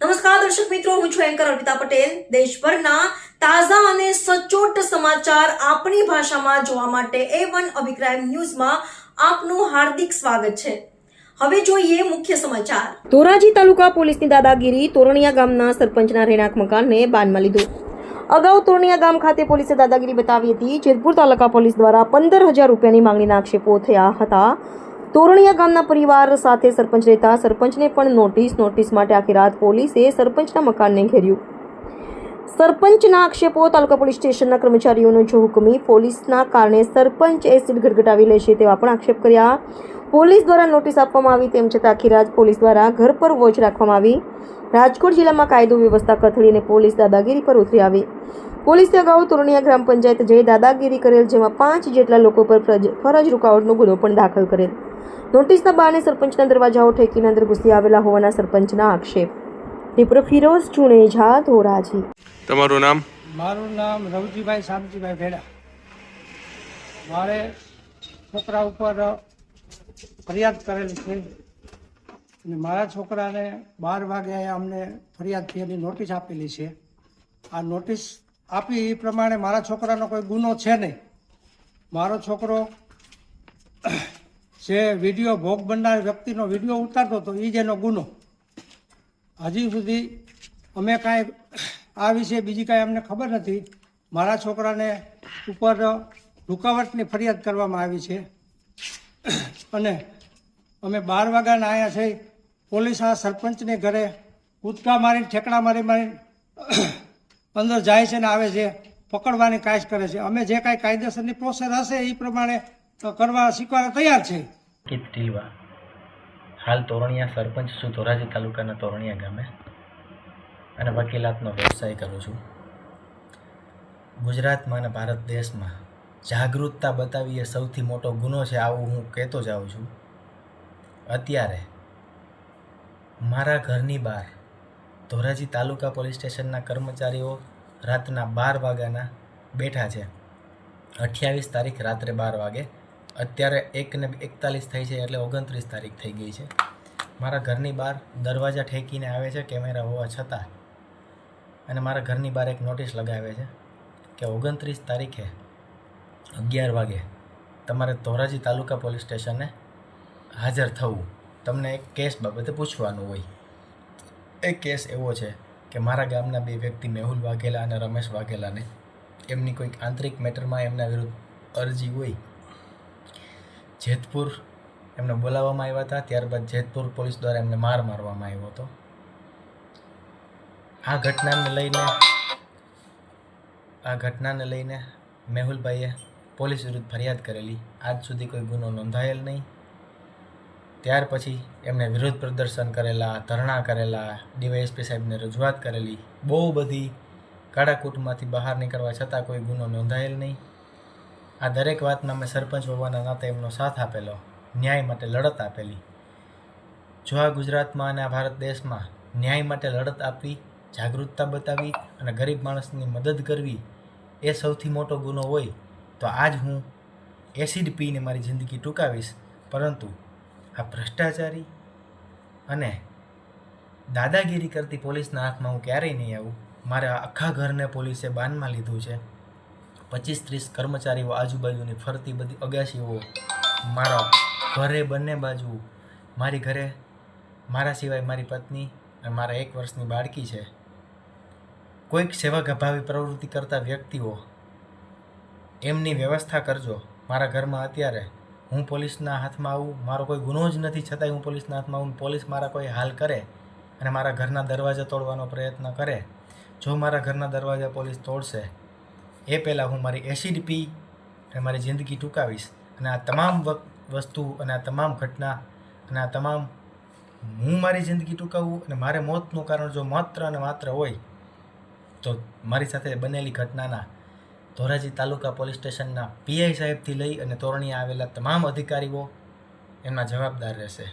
નમસ્કાર દર્શક મિત્રો, હું છું એન્કર અર્પિતા પટેલ. દેશભરના તાજા અને સચોટ સમાચાર આપણી ભાષામાં જોવા માટે એ વન અભિપ્રાય ન્યૂઝમાં આપનું હાર્દિક સ્વાગત છે. હવે જોઈએ મુખ્ય સમાચાર. ધોરાજી તાલુકા પોલીસની દાદાગીરી તોરણિયા ગામના સરપંચના રહેણાંક મકાનને બાનમાં લીધું. અગાઉ તોરણિયા ગામ ખાતે પોલીસે દાદાગીરી બતાવી હતી. જેતપુર તાલુકા પોલીસ દ્વારા પંદર હજાર રૂપિયાની માંગણીના આક્ષેપો થયા હતા. તોરણિયા ગામના પરિવાર સાથે સરપંચ રહેતા સરપંચને પણ નોટિસ નોટિસ માટે આખી રાત પોલીસે સરપંચના મકાનને ઘેર્યું. સરપંચના આક્ષેપો તાલુકા પોલીસ સ્ટેશનના કર્મચારીઓનો જો હુકમી પોલીસના કારણે સરપંચ એસિડ ગટગટાવી છે તેવા પણ આક્ષેપ કર્યા. પોલીસ દ્વારા નોટિસ આપવામાં આવી તેમ છતાં આખી રાત પોલીસ દ્વારા ઘર પર વોચ રાખવામાં આવી. રાજકોટ જિલ્લામાં કાયદો, વ્યવસ્થા કથળીને પોલીસ દાદાગીરી પર ઉતરી આવી. પોલીસે અગાઉ તોરણિયા ગ્રામ પંચાયત જઈ દાદાગીરી કરેલ, જેમાં પાંચ જેટલા લોકો પર ફરજ રૂકાવટનો ગુનો પણ દાખલ કરેલ. નોટિસના બહાને સરપંચના દરવાજાઓ ઠેકીને અંદર ઘૂસી આવેલા હોવાના સરપંચના આક્ષેપ. રિપોર્ટર ફિરોઝ ચુણેજા ધોરાજી. તમારું નામ? મારું નામ રવજીભાઈ શામજીભાઈ ભેડા. મારે છોકરા ઉપર ફરિયાદ કરેલી છે. અને મારા છોકરાને બાર વાગે અમને ફરિયાદથી એની નોટિસ આપેલી છે. આ નોટિસ આપી એ પ્રમાણે મારા છોકરાનો કોઈ ગુનો છે નહીં. મારો છોકરો જે વીડિયો ભોગ બનનાર વ્યક્તિનો વીડિયો ઉતારતો હતો એ જ એનો ગુનો. હજી સુધી અમે કાંઈ આ વિશે બીજી કાંઈ અમને ખબર નથી. મારા છોકરાને ઉપર રૂકાવટની ફરિયાદ કરવામાં આવી છે. અને અમે બાર વાગ્યાના આવ્યા છે, પોલીસ આ સરપંચને ઘરે કૂદકા મારીને, ઠેકડા મારી મારીને, અંદર જાય છે ને આવે છે, પકડવાની કાશ કરે છે. અમે જે કાંઈ કાયદેસરની પ્રોસેસ હશે એ પ્રમાણે કરવા, શીખવા તૈયાર છે. કિત ટીલવા હાલ તોરણિયા સરપંચ છું, ધોરાજી તાલુકાના તોરણિયા ગામે. અને વકીલાતનો વ્યવસાય કરું છું. ગુજરાતમાં અને ભારત દેશમાં જાગૃતતા બતાવી એ સૌથી મોટો ગુનો છે, આવું હું કહેતો જાઉં છું. અત્યારે મારા ઘરની બહાર ધોરાજી તાલુકા પોલીસ સ્ટેશનના કર્મચારીઓ રાતના બાર વાગ્યાના બેઠા છે. અઠ્યાવીસ તારીખ રાત્રે બાર વાગે અત્યારે એક ને એકતાલીસ થઈ છે એટલે ઓગણત્રીસ તારીખ થઈ ગઈ છે. મારા ઘરની બહાર દરવાજા ઠેકીને આવે છે કેમેરા હોવા છતાં. અને મારા ઘરની બહાર એક નોટિસ લગાવે છે કે ઓગણત્રીસ તારીખે અગિયાર વાગે તમારે ધોરાજી તાલુકા પોલીસ સ્ટેશને હાજર થવું. તમને એક કેસ બાબતે પૂછવાનું હોય. એ કેસ એવો છે કે મારા ગામના બે વ્યક્તિ મેહુલ વાઘેલા અને રમેશ વાઘેલાને એમની કોઈક આંતરિક મેટરમાં એમના વિરુદ્ધ અરજી હોય જેતપુર એમને બોલાવવામાં આવ્યા હતા. ત્યારબાદ જેતપુર પોલીસ દ્વારા એમને માર મારવામાં આવ્યો હતો. આ ઘટનાને લઈને, આ ઘટનાને લઈને મેહુલભાઈએ પોલીસ વિરુદ્ધ ફરિયાદ કરેલી. આજ સુધી કોઈ ગુનો નોંધાયેલ નહીં. ત્યાર પછી એમણે વિરોધ પ્રદર્શન કરેલા, ધરણા કરેલા, ડીવાયએસપી સાહેબને રજૂઆત કરેલી. બહુ બધી કાળાકૂટમાંથી બહાર નીકળવા છતાં કોઈ ગુનો નોંધાયેલ નહીં. આ દરેક વાતમાં મેં સરપંચ હોવાના નાતે એમનો સાથ આપેલો, ન્યાય માટે લડત આપેલી. જો આ ગુજરાતમાં અને આ ભારત દેશમાં ન્યાય માટે લડત આપવી, જાગૃતતા બતાવી અને ગરીબ માણસની મદદ કરવી એ સૌથી મોટો ગુનો હોય, તો આજ હું એસિડ પીને મારી જિંદગી ટૂંકાવીશ. પરંતુ આ ભ્રષ્ટાચારી અને દાદાગીરી કરતી પોલીસના હાથમાં હું ક્યારેય નહીં આવું. મારા આખા ઘરને પોલીસે બાનમાં લીધું છે. પચીસ ત્રીસ કર્મચારીઓ આજુબાજુની ફરતી બધી અગાશીઓ મારા ઘરે બંને બાજુ, મારી ઘરે, મારા સિવાય મારી પત્ની અને મારા એક વર્ષની બાળકી છે. કોઈક સેવાભાવી પ્રવૃત્તિ કરતા વ્યક્તિઓ, એમની વ્યવસ્થા કરજો. મારા ઘરમાં અત્યારે હું પોલીસના હાથમાં આવું, મારો કોઈ ગુનો જ નથી છતાંય હું પોલીસના હાથમાં આવું, પોલીસ મારા કોઈ હાલ કરે અને મારા ઘરના દરવાજા તોડવાનો પ્રયત્ન કરે. જો મારા ઘરના દરવાજા પોલીસ તોડશે એ પહેલાં હું મારી એસિડ અને મારી જિંદગી ટૂંકાવીશ અને આ તમામ વસ્તુ અને આ તમામ ઘટના અને આ તમામ હું મારી જિંદગી ટૂંકાવું અને મારે મોતનું કારણ જો માત્ર અને માત્ર હોય, તો મારી સાથે બનેલી ઘટનાના ધોરાજી તાલુકા પોલીસ સ્ટેશનના પીઆઈ સાહેબથી લઈ અને તોરણીએ આવેલા તમામ અધિકારીઓ એમના જવાબદાર રહેશે.